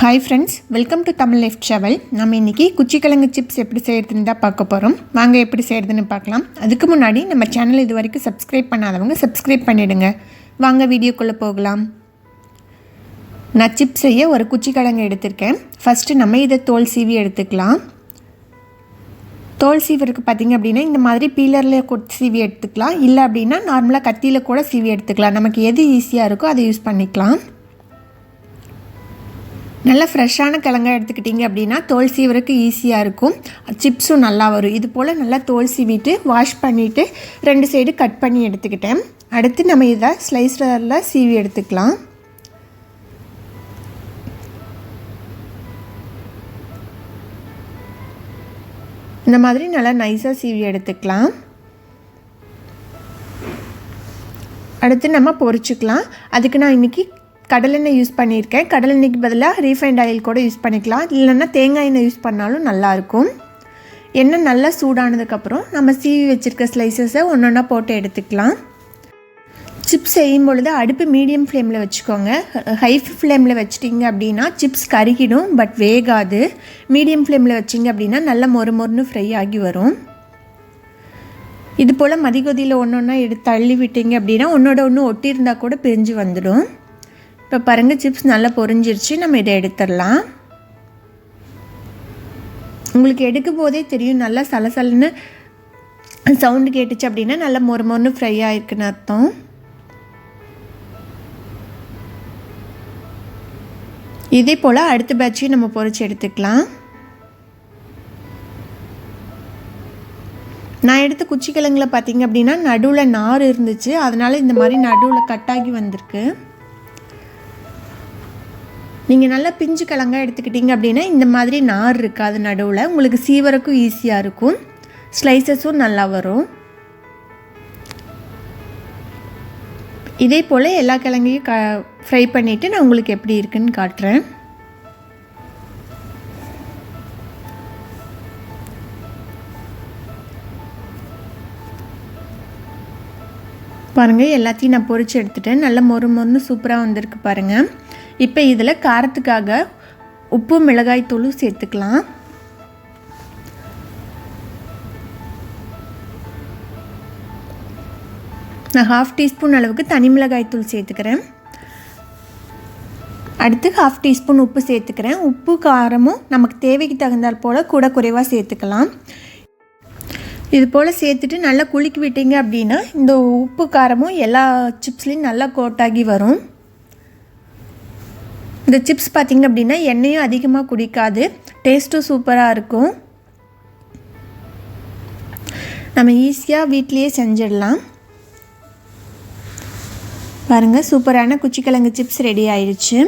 Hi friends welcome to Tamil life travel நம்ம இன்றைக்கி குச்சிக்கிழங்கு chips எப்படி செய்கிறதுன்னு தான் பார்க்க போகிறோம் வாங்க எப்படி செய்கிறதுன்னு பார்க்கலாம். அதுக்கு முன்னாடி நம்ம சேனல் இது வரைக்கும் சப்ஸ்கிரைப் பண்ணாதவங்க சப்ஸ்கிரைப் பண்ணிவிடுங்க வாங்க வீடியோக்குள்ளே போகலாம். நான் சிப்ஸ் செய்ய ஒரு குச்சிக்கிழங்கு எடுத்திருக்கேன். ஃபஸ்ட்டு நம்ம இதை தோல் சீவி எடுத்துக்கலாம். தோல் சீவருக்கு பார்த்திங்க அப்படின்னா இந்த மாதிரி பீலரில் கொட் சீவி எடுத்துக்கலாம். இல்லை அப்படின்னா நார்மலாக கத்தியில் கூட சீவி எடுத்துக்கலாம். நமக்கு எது ஈஸியாக இருக்கோ அதை யூஸ் பண்ணிக்கலாம். நல்லா ஃப்ரெஷ்ஷான கிழங்கா எடுத்துக்கிட்டிங்க அப்படின்னா தோல் சீவருக்கு ஈஸியாக இருக்கும். சிப்ஸும் நல்லா வரும். இது போல் நல்லா தோல் சீவிட்டு வாஷ் பண்ணிவிட்டு ரெண்டு சைடு கட் பண்ணி எடுத்துக்கிட்டேன். அடுத்து நம்ம இதை ஸ்லைஸரில் சீவி எடுத்துக்கலாம். இந்த மாதிரி நல்லா நைஸாக சீவி எடுத்துக்கலாம். அடுத்து நம்ம பொரிச்சுக்கலாம். அதுக்கு நான் இன்றைக்கி கடலெண்ணெய் யூஸ் பண்ணியிருக்கேன். கடலெண்ணெய்க்கு பதிலாக ரீஃபைண்ட் ஆயில் கூட யூஸ் பண்ணிக்கலாம். இல்லைன்னா தேங்காய் எண்ணெய் யூஸ் பண்ணாலும் நல்லாயிருக்கும். எண்ணெய் நல்லா சூடானதுக்கப்புறம் நம்ம சீவி வச்சுருக்க ஸ்லைசஸை ஒன்று ஒன்றா போட்டு எடுத்துக்கலாம். சிப்ஸ் செய்யும் பொழுது அடுப்பு மீடியம் ஃப்ளேமில் வச்சுக்கோங்க. ஹை ஃப்ளேமில் வச்சிட்டிங்க அப்படின்னா சிப்ஸ் கருகிடும் பட் வேகாது. மீடியம் ஃப்ளேமில் வச்சிங்க அப்படின்னா நல்லா மொறு மொறுன்னு ஃப்ரை ஆகி வரும். இது போல் மதிகொதியில் ஒன்று ஒன்றா எடுத்து தள்ளி விட்டீங்க அப்படின்னா ஒன்றோட ஒன்று ஒட்டியிருந்தால் கூட பிரிஞ்சு வந்துடும். இப்போ பாருங்கள் சிப்ஸ் நல்லா பொரிஞ்சிருச்சு. நம்ம இதை எடுத்துடலாம். உங்களுக்கு எடுக்கும் போதே தெரியும் நல்லா சலசலன்னு சவுண்டு கேட்டுச்சு அப்படின்னா நல்லா மொறு மொறுன்னு ஃப்ரை ஆகிருக்குன்னு அர்த்தம். இதே போல் அடுத்த பேட்சையும் நம்ம பொறிச்சு எடுத்துக்கலாம். நான் எடுத்த குச்சிக்கிழங்குல பார்த்தீங்க அப்படின்னா நடுவில் நார் இருந்துச்சு. அதனால் இந்த மாதிரி நடுவில் கட்டாகி வந்திருக்கு. நீங்கள் நல்லா பிஞ்சு கிழங்கா எடுத்துக்கிட்டிங்க அப்படின்னா இந்த மாதிரி நார் இருக்காது நடுவில். உங்களுக்கு சீவரக்கும் ஈஸியாக இருக்கும். ஸ்லைசஸும் நல்லா வரும். இதே போல் எல்லா கிழங்கையும் க ஃப்ரை பண்ணிவிட்டு நான் உங்களுக்கு எப்படி இருக்குன்னு காட்டுறேன். பாருங்கள் எல்லாத்தையும் நான் பொறிச்சு எடுத்துட்டேன். நல்லா மொறு மொறுன்னு சூப்பராக வந்திருக்கு பாருங்கள் இப்போ இதில் காரத்துக்காக உப்பு மிளகாய் தூளும் சேர்த்துக்கலாம். நான் ஹாஃப் டீஸ்பூன் அளவுக்கு தனி மிளகாய் தூள் சேர்த்துக்கிறேன். அடுத்து ஹாஃப் டீஸ்பூன் உப்பு சேர்த்துக்கிறேன். உப்பு காரமும் நமக்கு தேவைக்கு தகுந்தால் போல் கூட குறைவாக சேர்த்துக்கலாம். இது போல் சேர்த்துட்டு நல்லா குலுக்கி விட்டீங்க அப்படின்னா இந்த உப்பு காரமும் எல்லா சிப்ஸ்லேயும் நல்லா கோட்டாகி வரும். இந்த சிப்ஸ் பார்த்திங்க அப்படின்னா எண்ணெயும் அதிகமாக குடிக்காது. டேஸ்ட்டும் சூப்பராக இருக்கும். நம்ம ஈஸியாக வீட்லேயே செஞ்சிடலாம். பாருங்கள் சூப்பரான குச்சிக்கிழங்கு சிப்ஸ் ரெடி ஆயிடுச்சு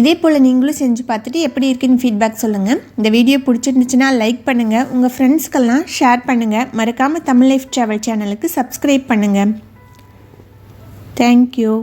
இதே போல் நீங்களும் செஞ்சு பார்த்துட்டு எப்படி இருக்குன்னு ஃபீட்பேக் சொல்லுங்கள் இந்த வீடியோ பிடிச்சிருந்துச்சுன்னா லைக் பண்ணுங்கள் உங்கள் ஃப்ரெண்ட்ஸ்க்கெல்லாம் ஷேர் பண்ணுங்கள் மறக்காமல் தமிழ் லைஃப் ட்ராவல் சேனலுக்கு சப்ஸ்கிரைப் பண்ணுங்கள் தேங்க்யூ